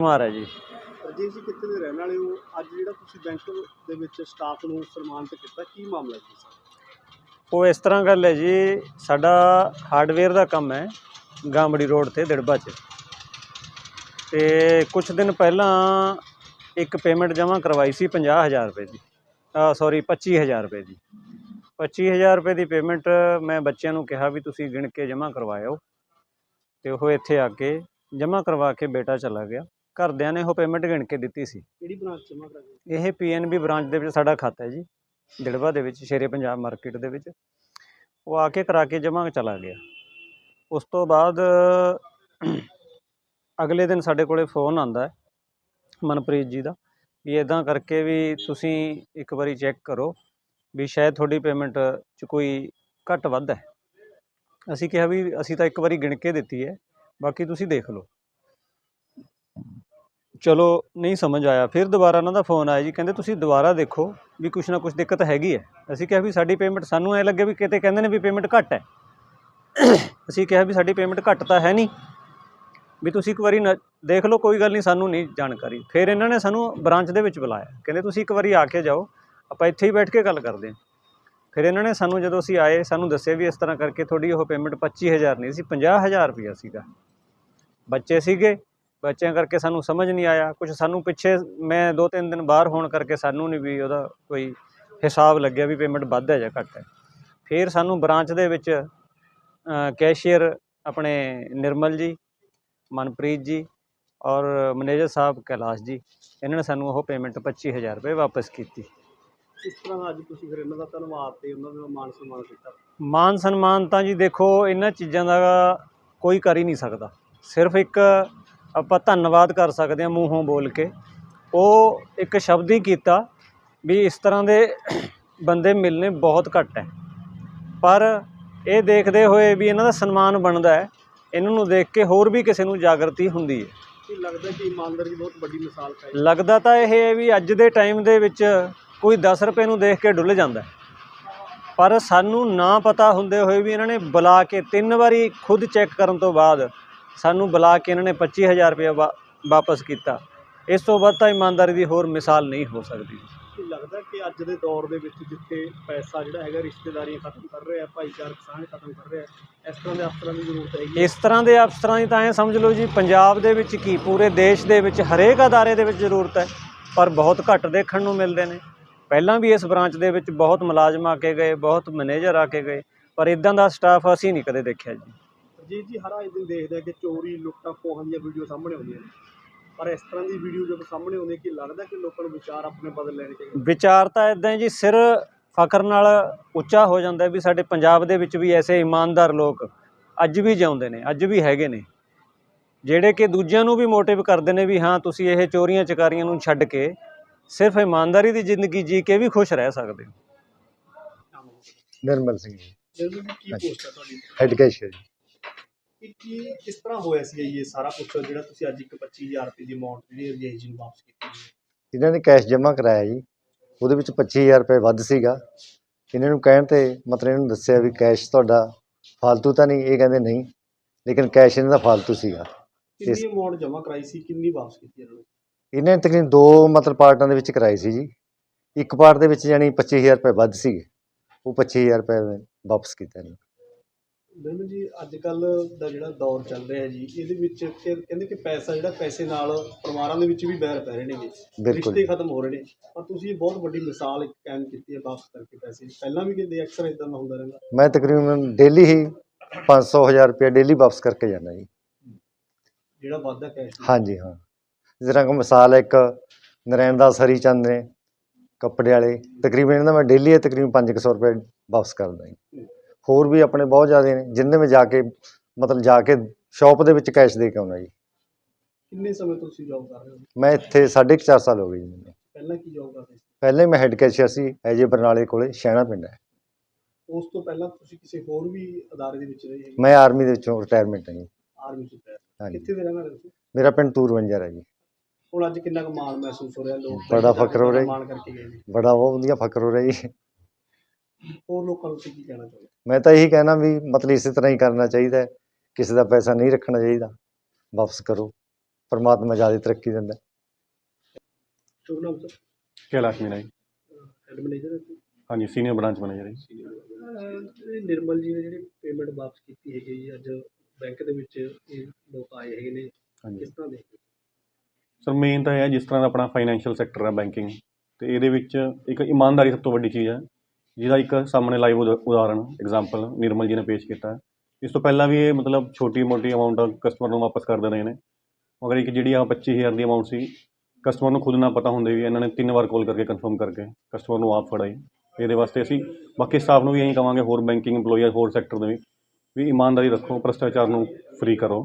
ਕੁਮਾਰ ਹੈ ਜੀ। ਜੀ ਕਿੱਥੇ ਦੇ ਰਹਿਣ ਵਾਲੇ ਹੋ? ਅੱਜ ਜਿਹੜਾ ਤੁਸੀਂ ਬੈਂਕ ਦੇ ਵਿੱਚ ਸਟਾਫ ਨੂੰ ਸਨਮਾਨਿਤ ਕੀਤਾ ਕੀ ਮਾਮਲਾ ਜੀ ਉਹ ਇਸ ਤਰ੍ਹਾਂ ਗੱਲ ਹੈ ਜੀ ਸਾਡਾ ਹਾਰਡਵੇਅਰ ਦਾ ਕੰਮ ਹੈ ਗਾਂਬੜੀ ਰੋਡ ਤੇ ਦਿੜਬਾ 'ਚ। ਤੇ ਕੁਝ ਦਿਨ ਪਹਿਲਾਂ ਇੱਕ ਪੇਮੈਂਟ ਜਮ੍ਹਾਂ ਕਰਵਾਈ ਸੀ 50000 ਰੁਪਏ ਦੀ। ਸੌਰੀ 25000 ਰੁਪਏ ਦੀ। 25000 ਰੁਪਏ ਦੀ ਪੇਮੈਂਟ ਮੈਂ ਬੱਚਿਆਂ ਨੂੰ ਕਿਹਾ ਵੀ ਤੁਸੀਂ ਗਿਣ ਕੇ ਜਮ੍ਹਾਂ ਕਰਵਾਇਓ। ਤੇ ਉਹ ਇੱਥੇ ਆ ਕੇ ਜਮ੍ਹਾਂ ਕਰਵਾ ਕੇ ਬੇਟਾ ਚਲਾ ਗਿਆ। ਘਰਦਿਆਂ ਨੇ ਉਹ ਪੇਮੈਂਟ ਗਿਣ ਕੇ ਦਿੱਤੀ ਸੀ। ਕਿਹੜੀ ਬ੍ਰਾਂਚ ਜਮ੍ਹਾਂ ਕਰਾਂਗੇ ਇਹ ਪੀਐਨਬੀ ਬ੍ਰਾਂਚ ਦੇ ਵਿੱਚ ਸਾਡਾ ਖਾਤਾ ਹੈ ਜੀ ਦਿੜਬਾ ਦੇ ਵਿੱਚ ਸ਼ੇਰੇ ਪੰਜਾਬ ਮਾਰਕੀਟ ਦੇ ਵਿੱਚ। ਉਹ ਆ ਕੇ ਕਰਾ ਕੇ ਜਮ੍ਹਾਂ ਚਲਾ ਗਿਆ। ਉਸ ਤੋਂ ਬਾਅਦ ਅਗਲੇ ਦਿਨ ਸਾਡੇ ਕੋਲੇ ਫੋਨ ਆਂਦਾ ਹੈ ਮਨਪ੍ਰੀਤ ਜੀ ਦਾ ਵੀ ਇਦਾਂ ਕਰਕੇ ਵੀ ਤੁਸੀਂ ਇੱਕ ਵਾਰੀ ਚੈੱਕ ਕਰੋ ਵੀ ਸ਼ਾਇਦ ਤੁਹਾਡੀ ਪੇਮੈਂਟ 'ਚ ਕੋਈ ਘੱਟ ਵੱਧ ਹੈ। ਅਸੀਂ ਕਿਹਾ ਵੀ ਅਸੀਂ ਤਾਂ ਇੱਕ ਵਾਰੀ ਗਿਣ ਕੇ ਦਿੱਤੀ ਹੈ ਬਾਕੀ ਤੁਸੀਂ ਦੇਖ ਲਓ। ਚਲੋ, ਨਹੀਂ ਸਮਝ ਆਇਆ। ਫਿਰ ਦੁਬਾਰਾ ਉਹਨਾਂ ਦਾ ਫੋਨ ਆਇਆ ਜੀ, ਕਹਿੰਦੇ ਤੁਸੀਂ ਦੁਬਾਰਾ ਦੇਖੋ ਵੀ ਕੁਛ ਨਾ ਕੁਛ ਦਿੱਕਤ ਹੈਗੀ ਹੈ। ਅਸੀਂ ਕਿਹਾ ਵੀ ਸਾਡੀ ਪੇਮੈਂਟ ਸਾਨੂੰ ਐ ਲੱਗੇ ਵੀ ਕਿਤੇ ਕਹਿੰਦੇ ਨੇ ਵੀ ਪੇਮੈਂਟ ਘੱਟ ਹੈ। ਅਸੀਂ ਕਿਹਾ ਵੀ ਸਾਡੀ ਪੇਮੈਂਟ ਘੱਟ ਤਾਂ ਹੈ ਨਹੀਂ। ਵੀ ਤੁਸੀਂ ਇੱਕ ਵਾਰੀ ਨ- ਦੇਖ ਲਓ, ਕੋਈ ਗੱਲ ਨਹੀਂ, ਸਾਨੂੰ ਨਹੀਂ ਜਾਣਕਾਰੀ। ਫਿਰ ਇਹਨਾਂ ਨੇ ਸਾਨੂੰ ਬ੍ਰਾਂਚ ਦੇ ਵਿੱਚ ਬੁਲਾਇਆ। ਕਹਿੰਦੇ ਤੁਸੀਂ ਇੱਕ ਵਾਰੀ ਆ ਕੇ ਜਾਓ, ਆਪਾਂ ਇੱਥੇ ਹੀ ਬੈਠ ਕੇ ਗੱਲ ਕਰਦੇ ਹਾਂ। ਫਿਰ ਇਹਨਾਂ ਨੇ ਸਾਨੂੰ ਜਦੋਂ ਅਸੀਂ ਆਏ, ਸਾਨੂੰ ਦੱਸਿਆ ਵੀ ਇਸ ਤਰ੍ਹਾਂ ਕਰਕੇ ਤੁਹਾਡੀ ਉਹ ਪੇਮੈਂਟ 25000 ਨਹੀਂ ਸੀ 50000 ਰੁਪਇਆ ਸੀਗਾ। ਬੱਚੇ ਸੀਗੇ ਬੱਚਿਆਂ ਕਰਕੇ ਸਾਨੂੰ ਸਮਝ ਨਹੀਂ ਆਇਆ। ਕੁਝ ਸਾਨੂੰ ਪਿੱਛੇ ਮੈਂ ਦੋ ਤਿੰਨ ਦਿਨ ਬਾਹਰ ਹੋਣ ਕਰਕੇ ਸਾਨੂੰ ਨਹੀਂ ਵੀ ਉਹਦਾ ਕੋਈ ਹਿਸਾਬ ਲੱਗਿਆ ਵੀ ਪੇਮੈਂਟ ਵੱਧ ਹੈ ਜਾਂ ਘੱਟ ਹੈ। ਫਿਰ ਸਾਨੂੰ ਬ੍ਰਾਂਚ ਦੇ ਵਿੱਚ ਕੈਸ਼ੀਅਰ ਆਪਣੇ ਨਿਰਮਲ ਜੀ ਮਨਪ੍ਰੀਤ ਜੀ ਔਰ ਮੈਨੇਜਰ ਸਾਹਿਬ ਕੈਲਾਸ਼ ਜੀ ਇਹਨਾਂ ਨੇ ਸਾਨੂੰ ਉਹ ਪੇਮੈਂਟ 25000 ਰੁਪਏ ਵਾਪਸ ਕੀਤੀ। ਇਸ ਤਰ੍ਹਾਂ ਅੱਜ ਤੁਸੀਂ ਫਿਰ ਇਹਨਾਂ ਦਾ ਧੰਨਵਾਦ ਤੇ ਉਹਨਾਂ ਦਾ ਮਾਨ ਸਨਮਾਨ ਕੀਤਾ। ਮਾਨ ਸਨਮਾਨ ਤਾਂ ਜੀ ਦੇਖੋ ਇਹਨਾਂ ਚੀਜ਼ਾਂ ਦਾ ਕੋਈ ਕਰ ਹੀ ਨਹੀਂ ਸਕਦਾ। ਸਿਰਫ ਇੱਕ ਆਪਾਂ ਧੰਨਵਾਦ ਕਰ ਸਕਦੇ ਹਾਂ ਮੂੰਹੋਂ ਬੋਲ ਕੇ। ਉਹ ਇੱਕ ਸ਼ਬਦ ਹੀ ਕੀਤਾ ਵੀ ਇਸ ਤਰ੍ਹਾਂ ਦੇ ਬੰਦੇ ਮਿਲਨੇ ਬਹੁਤ ਘੱਟ ਹੈ। ਪਰ ਇਹ ਦੇਖਦੇ ਹੋਏ ਵੀ ਇਹਨਾਂ ਦਾ ਸਨਮਾਨ ਬਣਦਾ ਹੈ ਇਹਨਾਂ ਨੂੰ ਦੇਖ ਕੇ ਹੋਰ ਵੀ ਕਿਸੇ ਨੂੰ ਜਾਗਰਤੀ ਹੁੰਦੀ ਹੈ। ਕੀ ਲੱਗਦਾ ਕਿ ਇਮਾਨਦਾਰੀ ਦੀ ਬਹੁਤ ਵੱਡੀ ਮਿਸਾਲ ਹੈ ਲੱਗਦਾ ਤਾਂ ਇਹ ਹੈ ਵੀ ਅੱਜ ਦੇ ਟਾਈਮ ਦੇ ਵਿੱਚ ਕੋਈ 10 ਰੁਪਏ ਨੂੰ ਦੇਖ ਕੇ ਡੁੱਲ ਜਾਂਦਾ। ਪਰ ਸਾਨੂੰ ਨਾ ਪਤਾ ਹੁੰਦੇ ਹੋਏ ਵੀ ਇਹਨਾਂ ਨੇ ਬੁਲਾ ਕੇ ਤਿੰਨ ਵਾਰੀ ਖੁਦ ਚੈੱਕ ਕਰਨ ਤੋਂ ਬਾਅਦ ਸਾਨੂੰ ਬੁਲਾ ਕੇ ਇਹਨਾਂ ਨੇ 25000 ਰੁਪਏ ਵਾਪਸ ਕੀਤਾ। ਇਸ ਤੋਂ ਵੱਧ ਤਾਂ ਇਮਾਨਦਾਰੀ ਦੀ ਹੋਰ ਮਿਸਾਲ ਨਹੀਂ ਹੋ ਸਕਦੀ। ਲੱਗਦਾ ਕਿ ਅੱਜ ਦੇ ਦੌਰ ਦੇ ਵਿੱਚ ਜਿੱਥੇ ਪੈਸਾ ਜਿਹੜਾ ਹੈਗਾ ਰਿਸ਼ਤੇਦਾਰੀਆਂ ਖਤਮ ਕਰ ਰਿਹਾ ਭਾਈਚਾਰਕ ਸਾਂਝ ਖਤਮ ਕਰ ਰਿਹਾ ਇਸ ਤਰ੍ਹਾਂ ਦੇ ਅਫਸਰਾਂ ਦੀ ਜ਼ਰੂਰਤ ਹੈਗੀ ਹੈ। ਇਸ ਤਰ੍ਹਾਂ ਦੇ ਅਫਸਰਾਂ ਦੀ ਤਾਂ ਐਂ ਸਮਝ ਲਓ ਜੀ ਪੰਜਾਬ ਦੇ ਵਿੱਚ ਕੀ ਪੂਰੇ ਦੇਸ਼ ਦੇ ਵਿੱਚ ਹਰੇਕ ਅਦਾਰੇ ਦੇ ਵਿੱਚ ਜ਼ਰੂਰਤ ਹੈ ਪਰ ਬਹੁਤ ਘੱਟ ਦੇਖਣ ਨੂੰ ਮਿਲਦੇ ਨੇ। ਪਹਿਲਾਂ ਵੀ ਇਸ ਬ੍ਰਾਂਚ ਦੇ ਵਿੱਚ ਬਹੁਤ ਮੁਲਾਜ਼ਮ ਆ ਕੇ ਗਏ ਬਹੁਤ ਮੈਨੇਜਰ ਆ ਕੇ ਗਏ ਪਰ ਇਦਾਂ ਦਾ ਸਟਾਫ ਅਸੀਂ ਨਹੀਂ ਕਦੇ ਦੇਖਿਆ ਜੀ। ਜੀ ਜੀ ਹਰ ਅੱਜ ਦਿਨ ਦੇਖਦੇ ਆ ਕਿ ਚੋਰੀ ਲੁੱਟਾਂ ਖੋਹਾਂ ਦੀਆਂ ਵੀਡੀਓ ਸਾਹਮਣੇ ਆਉਂਦੀਆਂ ਨੇ। ਪਰ ਇਸ ਤਰ੍ਹਾਂ ਦੀ ਵੀਡੀਓ ਜਦੋਂ ਸਾਹਮਣੇ ਆਉਂਦੀ ਕਿ ਲੱਗਦਾ ਕਿ ਲੋਕਾਂ ਨੂੰ ਵਿਚਾਰ ਆਪਣੇ ਬਦਲ ਲੈਣੇ ਚਾਹੀਦੇ ਵਿਚਾਰ ਤਾਂ ਇਦਾਂ ਜੀ ਸਿਰ ਫਖਰ ਨਾਲ ਉੱਚਾ ਹੋ ਜਾਂਦਾ ਵੀ ਸਾਡੇ ਪੰਜਾਬ ਦੇ ਵਿੱਚ ਵੀ ਐਸੇ ਇਮਾਨਦਾਰ ਲੋਕ ਅੱਜ ਵੀ ਜਿਉਂਦੇ ਨੇ ਅੱਜ ਵੀ ਹੈਗੇ ਨੇ। ਜਿਹੜੇ ਕਿ ਦੂਜਿਆਂ ਨੂੰ ਵੀ ਮੋਟਿਵ ਕਰਦੇ ਨੇ ਵੀ ਹਾਂ ਤੁਸੀਂ ਇਹ ਚੋਰੀਆਂ ਚਕਾਰੀਆਂ ਨੂੰ ਛੱਡ ਕੇ ਸਿਰਫ ਇਮਾਨਦਾਰੀ ਦੀ ਜ਼ਿੰਦਗੀ ਜੀ ਕੇ ਵੀ ਖੁਸ਼ ਰਹਿ ਸਕਦੇ ਹੋ। ਨਿਰਮਲ ਸਿੰਘ ਜੀ। ਜਦੋਂ ਵੀ ਕੀ ਪੋਸਟ ਹੈ ਤੁਹਾਡੀ? ਹੈਡ ਕੈਸ਼ੀਅਰ ਇਹ ਕੀ ਕਿਸ ਤਰ੍ਹਾਂ ਹੋਇਆ ਸੀ ਇਹ ਸਾਰਾ ਕੁਝ ਜਿਹੜਾ ਤੁਸੀਂ ਅੱਜ ਇੱਕ 25000 ਰੁਪਏ ਦੀ ਅਮਾਉਂਟ ਜਿਹੜੀ ਰਜੇਸ਼ ਜੀ ਨੂੰ ਵਾਪਸ ਕੀਤੀ ਇਹਨਾਂ ਨੇ ਕੈਸ਼ ਜਮ੍ਹਾਂ ਕਰਾਇਆ ਜੀ। ਉਹਦੇ ਵਿੱਚ 25000 ਰੁਪਏ ਵੱਧ ਸੀਗਾ। ਇਹਨਾਂ ਨੂੰ ਕਹਿਣ ਤੇ ਮਤਲਬ ਇਹਨਾਂ ਨੂੰ ਦੱਸਿਆ ਵੀ ਕੈਸ਼ ਤੁਹਾਡਾ ਫਾਲਤੂ ਤਾਂ ਨਹੀਂ ਇਹ ਕਹਿੰਦੇ ਨਹੀਂ ਲੇਕਿਨ ਕੈਸ਼ ਇਹਨਾਂ ਦਾ ਫਾਲਤੂ ਸੀਗਾ। ਕਿੰਨੀ ਅਮਾਉਂਟ ਜਮ੍ਹਾਂ ਕਰਾਈ ਸੀ ਕਿੰਨੀ ਵਾਪਸ ਕੀਤੀ ਇਹਨਾਂ ਨੂੰ? ਇਹਨਾਂ ਨੇ ਤਕਰੀਬਨ ਦੋ ਮਤਲਬ ਪਾਰਟਾਂ ਦੇ ਵਿੱਚ ਕਰਾਈ ਸੀ ਜੀ। ਇੱਕ ਪਾਰਟ ਦੇ ਵਿੱਚ ਯਾਨੀ 25000 ਰੁਪਏ ਵੱਧ ਸੀਗੇ। ਉਹ 25000 ਰੁਪਏ ਵਾਪਸ ਕੀਤੇ ਨੇ। ਬਿਲਕੁਲ ਜੀ ਅੱਜ ਕੱਲ ਦਾ ਜਿਹੜਾ ਦੌਰ ਚੱਲ ਰਿਹਾ ਜੀ ਇਹਦੇ ਵਿੱਚ ਕਹਿੰਦੇ ਕਿ ਪੈਸਾ ਜਿਹੜਾ ਪੈਸੇ ਨਾਲ ਪਰਿਵਾਰਾਂ ਦੇ ਵਿੱਚ ਵੀ ਬੈਰ ਪੈ ਰਹੇ ਨੇ ਜੀ ਬਿਲਕੁਲ। ਰਿਸ਼ਤੇ ਖਤਮ ਹੋ ਰਹੇ ਨੇ। ਪਰ ਤੁਸੀਂ ਇਹ ਬਹੁਤ ਵੱਡੀ ਮਿਸਾਲ ਇੱਕ ਕਾਇਮ ਕੀਤੀ ਹੈ ਵਾਪਸ ਕਰਕੇ ਪੈਸੇ। ਪਹਿਲਾਂ ਵੀ ਕਹਿੰਦੇ ਅਕਸਰ ਇਦਾਂ ਦਾ ਹੁੰਦਾ ਰਹਿੰਦਾ। ਮੈਂ ਤਕਰੀਬਨ ਡੇਲੀ ਹੀ 500 1000 ਰੁਪਏ ਡੇਲੀ ਵਾਪਸ ਕਰਕੇ ਜਾਂਦਾ ਜੀ। ਜਿਹੜਾ ਵਾਧਾ ਕੈਸ਼ ਹਾਂਜੀ ਹਾਂ। ਤਰ੍ਹਾਂ ਕਿ ਮਿਸਾਲ ਹੈ ਇੱਕ ਨਰੈਣ ਦਾਸ ਹਰੀ ਚੰਦ ਨੇ ਕੱਪੜੇ ਵਾਲੇ। ਤਕਰੀਬਨ ਇਹਨਾਂ ਦਾ ਮੈਂ ਡੇਲੀ ਤਕਰੀਬਨ 500 ਰੁਪਏ ਵਾਪਸ ਕਰਦਾ ਜੀ। ਹੋਰ ਵੀ ਆਪਣੇ ਬਹੁਤ ਜ਼ਿਆਦਾ ਨੇ ਜਿੰਨੇ ਮੈਂ ਜਾ ਕੇ ਮਤਲਬ ਜਾ ਕੇ ਸ਼ਾਪ ਦੇ ਵਿੱਚ ਕੈਸ਼ ਦੇ ਕੇ ਆਉਣਾ ਜੀ। ਕਿੰਨੇ ਸਮੇਂ ਤੋਂ ਤੁਸੀਂ ਜੌਬ ਕਰ ਰਹੇ ਹੋ? ਮੈਂ ਇੱਥੇ ਸਾਢੇ ਕੁ ਚਾਰ ਸਾਲ ਹੋ ਗਏ ਜੀ ਮੈਨੂੰ। ਪਹਿਲਾਂ ਕੀ ਜੌਬ ਕਰਦੇ ਸੀ? ਪਹਿਲੇ ਮੈਂ ਹੈੱਡ ਕੈਸ਼ੀਅਰ ਸੀ ਐਜੇ ਬਰਨਾਲੇ ਕੋਲੇ ਸ਼ਹਿਣਾ ਪਿੰਡ ਹੈ। ਉਸ ਤੋਂ ਪਹਿਲਾਂ ਤੁਸੀਂ ਕਿਸੇ ਹੋਰ ਵੀ ਅਦਾਰੇ ਦੇ ਵਿੱਚ ਰਹੇ ਮੈਂ ਆਰਮੀ ਦੇ ਵਿੱਚੋਂ ਰਿਟਾਇਰਮੈਂਟ ਹੈ ਜੀ। ਆਰਮੀ ਚ ਹਾਂਜੀ। ਕਿੱਥੇ ਦੇ ਰਹਿਣ ਵਾਲੇ ਤੁਸੀਂ ਮੇਰਾ ਪਿੰਡ ਤੂਰਵੰਜਰ ਹੈ ਜੀ। ਹੁਣ ਅੱਜ ਕਿੰਨਾ ਕੁ ਮਾਣ ਮਹਿਸੂਸ ਹੋ ਰਿਹਾ? ਲੋਕ ਬੜਾ ਫਖਰ ਹੋ ਰਿਹਾ ਜੀ। ਮਾਣ ਕਰਕੇ ਗਏ ਨੇ। ਬੜਾ ਬਹੁਤ ਵਧੀਆ ਫਖਰ ਹੋ ਰਿਹਾ ਜੀ। ਹੋਰ ਲੋਕਾਂ ਨੂੰ ਕੀ ਕਹਿਣਾ ਚਾਹੁੰਦੇ ਮੈਂ ਤਾਂ ਇਹੀ ਕਹਿਣਾ ਵੀ ਮਤਲਬ ਇਸੇ ਤਰ੍ਹਾਂ ਹੀ ਕਰਨਾ ਚਾਹੀਦਾ ਹੈ। ਕਿਸੇ ਦਾ ਪੈਸਾ ਨਹੀਂ ਰੱਖਣਾ ਚਾਹੀਦਾ। ਵਾਪਸ ਕਰੋ। ਪਰਮਾਤਮਾ ਜ਼ਿਆਦਾ ਤਰੱਕੀ ਦਿੰਦਾ ਸ਼ੁਭ ਨਾਮ sir Kailash Meena ji. Head manager ਹਾਂਜੀ ਸੀਨੀਅਰ ਬ੍ਰਾਂਚ ਮੈਨੇਜਰ ਜੀ। ਇਹ ਨਿਰਮਲ ਜੀ ਨੇ ਜਿਹੜੀ ਪੇਮੈਂਟ ਵਾਪਸ ਕੀਤੀ ਹੈਗੀ ਜੀ ਅੱਜ ਬੈਂਕ ਦੇ ਵਿੱਚ ਇਹ ਲੋਕ ਆਏ ਹੈਗੇ ਨੇ। ਹਾਂਜੀ। ਕਿਸ ਤਰ੍ਹਾਂ ਦੇ ਸਰ ਮੇਨ ਤਾਂ ਇਹ ਹੈ ਜਿਸ ਤਰ੍ਹਾਂ ਦਾ ਆਪਣਾ ਫਾਈਨੈਂਸ਼ੀਅਲ ਸੈਕਟਰ ਹੈ ਬੈਂਕਿੰਗ ਤੇ ਇਹਦੇ ਵਿੱਚ ਇੱਕ ਇਮਾਨਦਾਰੀ ਸਭ ਤੋਂ ਵੱਡੀ ਚੀਜ਼ ਹੈ। ਜਿਹਦਾ ਇੱਕ ਸਾਹਮਣੇ ਲਾਈਵ ਉਦਾਹਰਣ ਐਗਜ਼ਾਮਪਲ ਨਿਰਮਲ ਜੀ ਨੇ ਪੇਸ਼ ਕੀਤਾ ਹੈ। ਇਸ ਤੋਂ ਪਹਿਲਾਂ ਵੀ ਇਹ ਮਤਲਬ ਛੋਟੀ ਮੋਟੀ ਅਮਾਉਂਟ ਕਸਟਮਰ ਨੂੰ ਵਾਪਸ ਕਰ ਦਿੰਦੇ ਨੇ। ਮਗਰ ਇੱਕ ਜਿਹੜੀ ਆ 25000 ਦੀ ਅਮਾਉਂਟ ਸੀ ਕਸਟਮਰ ਨੂੰ ਖੁਦ ਨਾ ਪਤਾ ਹੁੰਦੇ ਵੀ ਇਹਨਾਂ ਨੇ ਤਿੰਨ ਵਾਰ ਕਾਲ ਕਰਕੇ ਕਨਫਰਮ ਕਰਕੇ ਕਸਟਮਰ ਨੂੰ ਆਪ ਫੜਾਈ। ਇਹਦੇ ਵਾਸਤੇ ਅਸੀਂ ਬਾਕੀ ਸਟਾਫ ਨੂੰ ਵੀ ਇਹੀ ਕਵਾਂਗੇ ਹੋਰ ਬੈਂਕਿੰਗ EMPLOYER ਹੋਰ ਸੈਕਟਰ ਦੇ ਵੀ ਵੀ ਇਮਾਨਦਾਰੀ ਰੱਖੋ, ਭ੍ਰਸ਼ਟਾਚਾਰ ਨੂੰ ਫ੍ਰੀ ਕਰੋ।